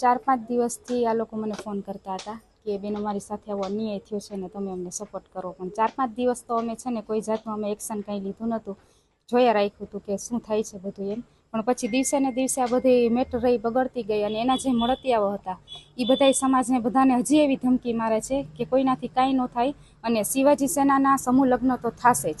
ચાર પાંચ દિવસથી આ લોકો મને ફોન કરતા હતા કે, બેન, અમારી સાથે આવો અન્યાય થયો છે ને તમે અમને સપોર્ટ કરો. પણ ચાર પાંચ દિવસ તો અમે છે ને કોઈ જાતનું અમે એક્શન કંઈ લીધું નહોતું. જોયા રાખ્યું હતું કે શું થાય છે બધું એમ. પણ પછી દિવસે ને દિવસે આ બધી મેટર રહી બગડતી ગઈ અને એના જે મળતિયાઓ હતા એ બધાય સમાજને બધાને હજી એવી ધમકી મારે છે કે કોઈનાથી કાંઈ ન થાય અને શિવાજી સેનાના સમૂહ લગ્ન તો થશે જ.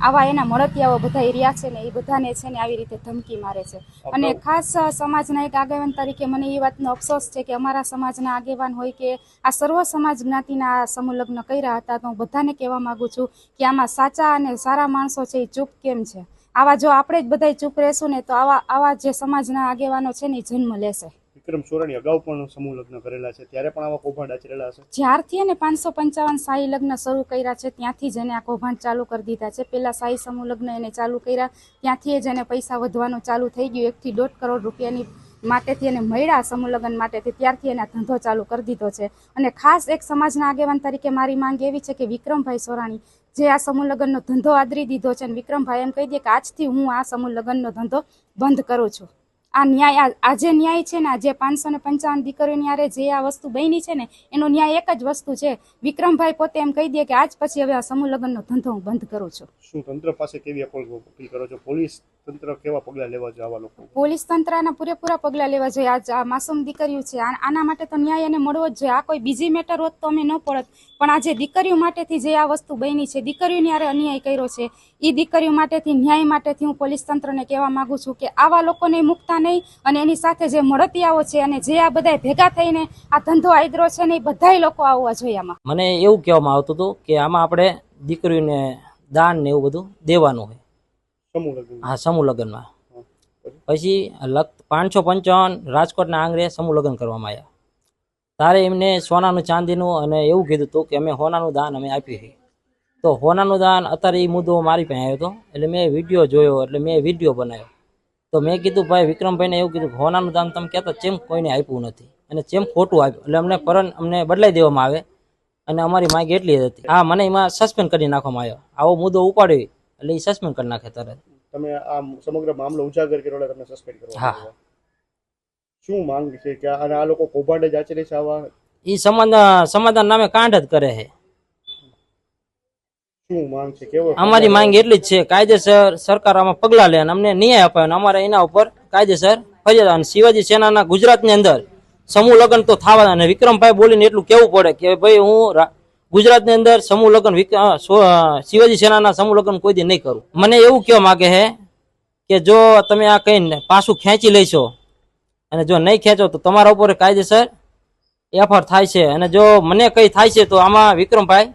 આવા એના મળતિયાઓ બધા રહ્યા છે ને એ બધાને છે ને આવી રીતે ધમકી મારે છે. અને ખાસ સમાજના એક આગેવાન તરીકે મને એ વાતનો અફસોસ છે કે અમારા સમાજના આગેવાન હોય કે આ સર્વ સમાજ જ્ઞાતિના સમુલગ્ન સમૂહ લગ્ન કર્યા હતા તો હું બધાને કહેવા માંગુ છું કે આમાં સાચા અને સારા માણસો છે એ ચૂપ કેમ છે? આવા જો આપણે જ બધા ચૂપ રહેશું ને તો આવા આવા જે સમાજના આગેવાનો છે ને એ જન્મ લેશે. વિક્રમ સોરણી અગાઉ પણ સમૂહ લગ્ન કરેલા છે. ત્યારે પણ આવા કૌભાંડ આચરેલા હશે? જ્યારથી એને પાંચસો પંચાવન શાહી લગ્ન શરૂ કર્યા છે, ત્યાંથી જ એને આ કૌભાંડ ચાલુ કરી દીધા છે. પહેલા શાહી સમૂહ લગ્ન એને ચાલુ કર્યા, ત્યાંથી જ એને પૈસા વધવાનું ચાલુ થઈ ગયું. એકથી દોઢ કરોડ રૂપિયાની માટેથી એને મળ્યા સમૂહ લગ્ન માટેથી. ત્યારથી એને ધંધો ચાલુ કરી દીધો છે. અને ખાસ એક સમાજના આગેવાન તરીકે મારી માંગ એવી છે કે વિક્રમભાઈ સોરાણી જે આ સમૂહ લગ્નનો ધંધો આદરી દીધો છે અને વિક્રમભાઈ એમ કહી દે કે આજથી હું આ સમૂહ લગ્નનો ધંધો બંધ કરું છું. આ ન્યાય આ- આ ન્યાય છે ને આજે પાંચસો ને પંચાવન દીકરીઓની યારે જે આ વસ્તુ બની છે ને એનો ન્યાય એક જ વસ્તુ છે. વિક્રમભાઈ પોતે એમ કહી દે કે આજ પછી હવે આ સમૂહ લગ્નનો ધંધો હું બંધ કરું છું. શું તંત્ર પાસે કેવી અપીલ કરો છો? પોલીસ તંત્ર કેવા પગલાં લેવા જોઈએ આવા લોકો પોલીસ તંત્રના પૂરેપૂરા પગલાં લેવા જોઈએ. આજ આ માસૂમ દીકરીઓ છે. આના માટે તો ન્યાય એને મળવો જ જોઈએ. આ કોઈ બીજી મેટર હોત તો અમે ન પડત. પણ આજે દીકરીઓ માટેથી જે આ વસ્તુ બની છે દીકરીઓની યારે અન્યાય કર્યો છે એ દીકરીઓ માટેથી ન્યાય માટેથી હું પોલીસ તંત્રને કહેવા માગું છું કે આવા લોકોને મુકતા નહીં અને એની સાથે જે મળતિયાઓ છે અને જે આ બધા ભેગા થઈને આ ધંધો આદરો છે ને એ બધાય લોકો આવવા જોઈએ આમાં. મને એવું કહેવામાં આવતું હતું કે આમાં આપણે દીકરીને દાન ને એવું બધું દેવાનું હોય. સમૂહ લગ્ન આ સમૂહ લગ્નમાં. પછી પાંચસો પંચાવન રાજકોટના આંગણે સમૂહ લગ્ન કરવામાં આવ્યા. તારે એમને સોનાનું ચાંદીનું અને એવું કીધું હતું કે અમે સોનાનું દાન અમે આપ્યું છે તો હોનાનું દાન અત્યારે એ મુદ્દો મારી પાસે આવ્યો હતો. એટલે મેં વીડિયો જોયો એટલે મેં વીડિયો બનાવ્યો. તો મેં કીધું ભાઈ વિક્રમભાઈને એવું કીધું હોનાનું દાન તમે કહેતા ચેમ કોઈને આપ્યું નથી. અને ચેમ ખોટું આપ્યું. એટલે અમને પરન અમને બદલાઈ દેવામાં આવે અને અમારી માંગ એટલી જ હતી. હા મને એમાં સસ્પેન્ડ કરી નાખવામાં આવ્યો. આવો મુદ્દો ઉપાડ્યો એટલે એ સસ્પેન્ડ કરી નાખે તરત. તમે આ સમગ્ર મામલો ઉજાગર કર્યો એટલે તમને સસ્પેન્ડ કરો હા. શું માંગ છે? કે આ- લોકો કૌભાંડ જ આચરે છે આવા? એ સમાધાન સમાધાન નામે કાંડ જ કરે છે. અમારી માંગ એટલી જ છે, કાયદેસર સરકાર આમાં પગલાં લે અને અમને ન્યાય અને અમારે એના ઉપર કાયદેસર ફરિયાદ અને શિવાજી સેનાના ગુજરાતની અંદર સમૂહ લગ્ન તો થવા અને વિક્રમભાઈ બોલીને એટલું કેવું પડે કે ભાઈ હું ગુજરાતની અંદર સમૂહ લગ્ન શિવાજી સેનાના સમૂહ લગ્ન કોઈ દી નહીં કરું. મને એવું કહેવા માંગે છે કે જો તમે આ કઈ પાછું ખેંચી લેશો અને જો નહીં ખેંચો તો તમારા ઉપર કાયદેસર એફઆર થાય છે અને જો મને કઈ થાય છે તો આમાં વિક્રમભાઈ